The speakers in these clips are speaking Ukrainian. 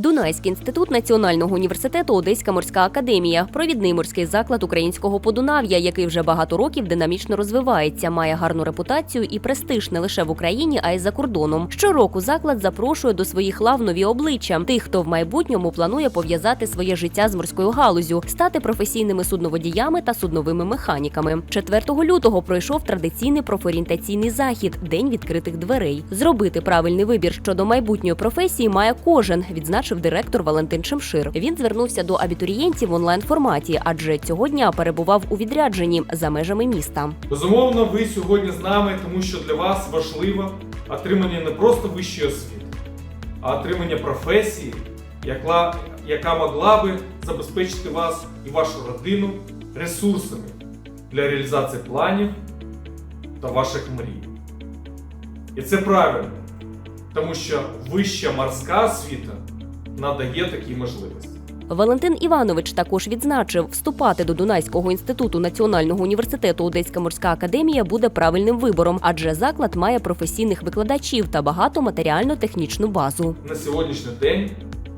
Дунайський інститут Національного університету Одеська морська академія, провідний морський заклад українського подунав'я, який вже багато років динамічно розвивається, має гарну репутацію і престиж не лише в Україні, а й за кордоном. Щороку заклад запрошує до своїх лав нові обличчя тих, хто в майбутньому планує пов'язати своє життя з морською галузю, стати професійними судноводіями та судновими механіками. 4 лютого пройшов традиційний профорієнтаційний захід День відкритих дверей. Зробити правильний вибір щодо майбутньої професії має кожен, відзначив директор Валентин Шемшир. Він звернувся до абітурієнтів в онлайн форматі, адже цього дня перебував у відрядженні за межами міста. Безумовно, ви сьогодні з нами, тому що для вас важливо отримання не просто вищої освіти, а отримання професії, яка, яка могла би забезпечити вас і вашу родину ресурсами для реалізації планів та ваших мрій. І це правильно, тому що вища морська освіта надає такі можливості. Валентин Іванович також відзначив, вступати до Дунайського інституту Національного університету Одеська морська академія буде правильним вибором, адже заклад має професійних викладачів та багато матеріально-технічну базу. На сьогоднішній день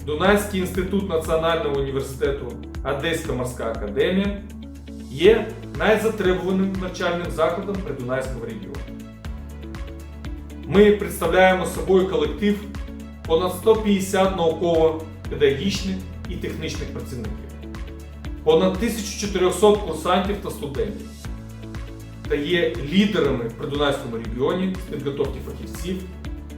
Дунайський інститут Національного університету Одеська морська академія є найзатребуваним навчальним закладом Придунайського регіону. Ми представляємо собою колектив понад 150 науково-педагогічних і технічних працівників, понад 1400 курсантів та студентів та є лідерами в Придунайському регіоні з підготовки фахівців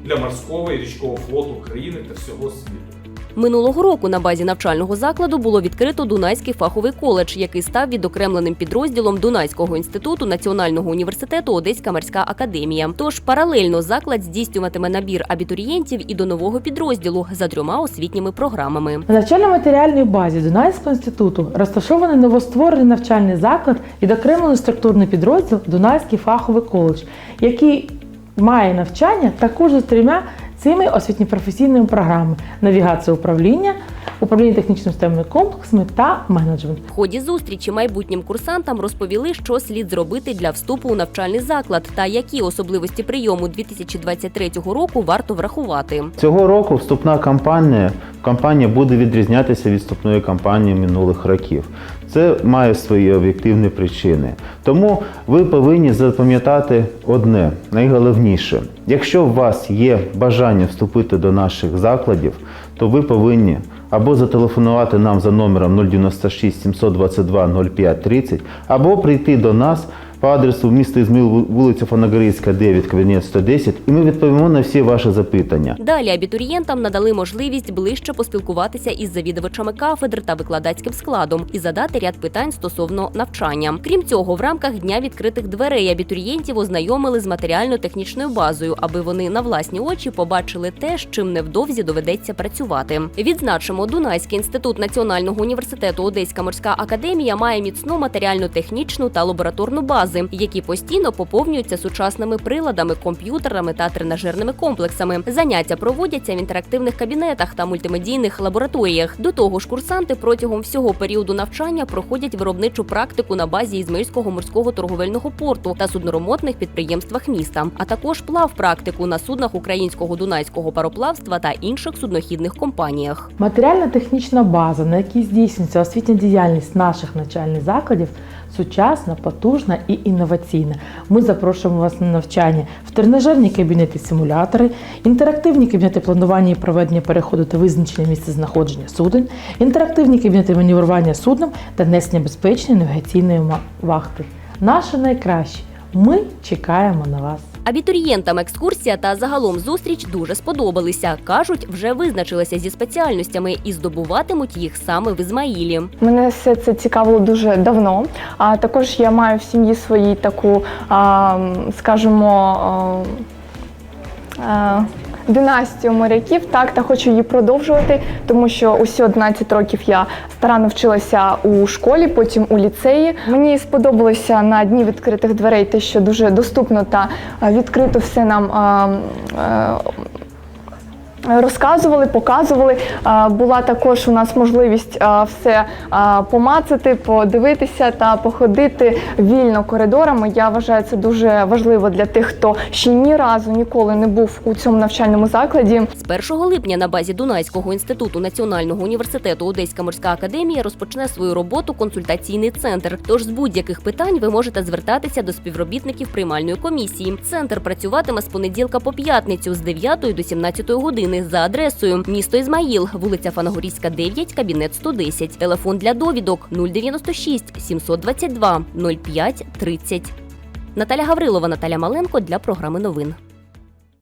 для морського і річкового флоту України та всього світу. Минулого року на базі навчального закладу було відкрито Дунайський фаховий коледж, який став відокремленим підрозділом Дунайського інституту Національного університету Одеська морська академія. Тож паралельно заклад здійснюватиме набір абітурієнтів і до нового підрозділу за трьома освітніми програмами. На навчально-матеріальній базі Дунайського інституту розташований новостворений навчальний заклад і докремлений структурний підрозділ Дунайський фаховий коледж, який має навчання також за трьома цими освітньо-професійними програмами: навігація управління, управління технічними системними комплексами та менеджмент. В ході зустрічі майбутнім курсантам розповіли, що слід зробити для вступу у навчальний заклад та які особливості прийому 2023 року варто врахувати. Цього року вступна кампанія, кампанія буде відрізнятися від вступної кампанії минулих років. Це має свої об'єктивні причини. Тому ви повинні запам'ятати одне найголовніше: якщо у вас є бажання вступити до наших закладів, то ви повинні або зателефонувати нам за номером 096 722 05 30, або прийти до нас по адресу міста Ізміл, вулиця Фанагорицька, 9, кабінет 110, і ми відповімо на всі ваші запитання. Далі абітурієнтам надали можливість ближче поспілкуватися із завідувачами кафедр та викладацьким складом і задати ряд питань стосовно навчання. Крім цього, в рамках дня відкритих дверей абітурієнтів ознайомили з матеріально-технічною базою, аби вони на власні очі побачили те, з чим невдовзі доведеться працювати. Відзначимо, Дунайський інститут Національного університету Одеська морська академія має міцну матеріально-технічну та лабораторну бази, які постійно поповнюються сучасними приладами, комп'ютерами та тренажерними комплексами. Заняття проводяться в інтерактивних кабінетах та мультимедійних лабораторіях. До того ж, курсанти протягом всього періоду навчання проходять виробничу практику на базі Ізмаїльського морського торговельного порту та судноремонтних підприємствах міста, а також плав практику на суднах українського дунайського пароплавства та інших суднохідних компаніях. Матеріально-технічна база, на якій здійснюється освітня діяльність наших навчальних закладів, сучасна, потужна і інноваційна. Ми запрошуємо вас на навчання в тренажерні кабінети симулятори, інтерактивні кабінети планування і проведення переходу та визначення місця знаходження суден, інтерактивні кабінети маневрування судном та несення безпечної навігаційної вахти. Наше найкраще. Ми чекаємо на вас. Абітурієнтам екскурсія та загалом зустріч дуже сподобалися. кажуть, вже визначилися зі спеціальностями і здобуватимуть їх саме в Ізмаїлі. Мене все це цікавило дуже давно. А також я маю в сім'ї своїй таку, а, скажімо, а, а, династію моряків, так, та хочу її продовжувати, тому що усі 11 років я старанно вчилася у школі, потім у ліцеї. Мені сподобалося на дні відкритих дверей те, що дуже доступно та відкрито все нам. Розказували, показували. Була також у нас можливість все помацати, подивитися та походити вільно коридорами. Я вважаю це дуже важливо для тих, хто ще ні разу ніколи не був у цьому навчальному закладі. З 1 липня на базі Дунайського інституту Національного університету Одеська морська академія розпочне свою роботу консультаційний центр. Тож з будь-яких питань ви можете звертатися до співробітників приймальної комісії. Центр працюватиме з понеділка по п'ятницю з 9 до 17 години за адресою місто Ізмаїл, вулиця Фанагорівська, 9, кабінет 110. Телефон для довідок 096 722 05 30. Наталя Гаврилова, Наталя Маленко для програми новин.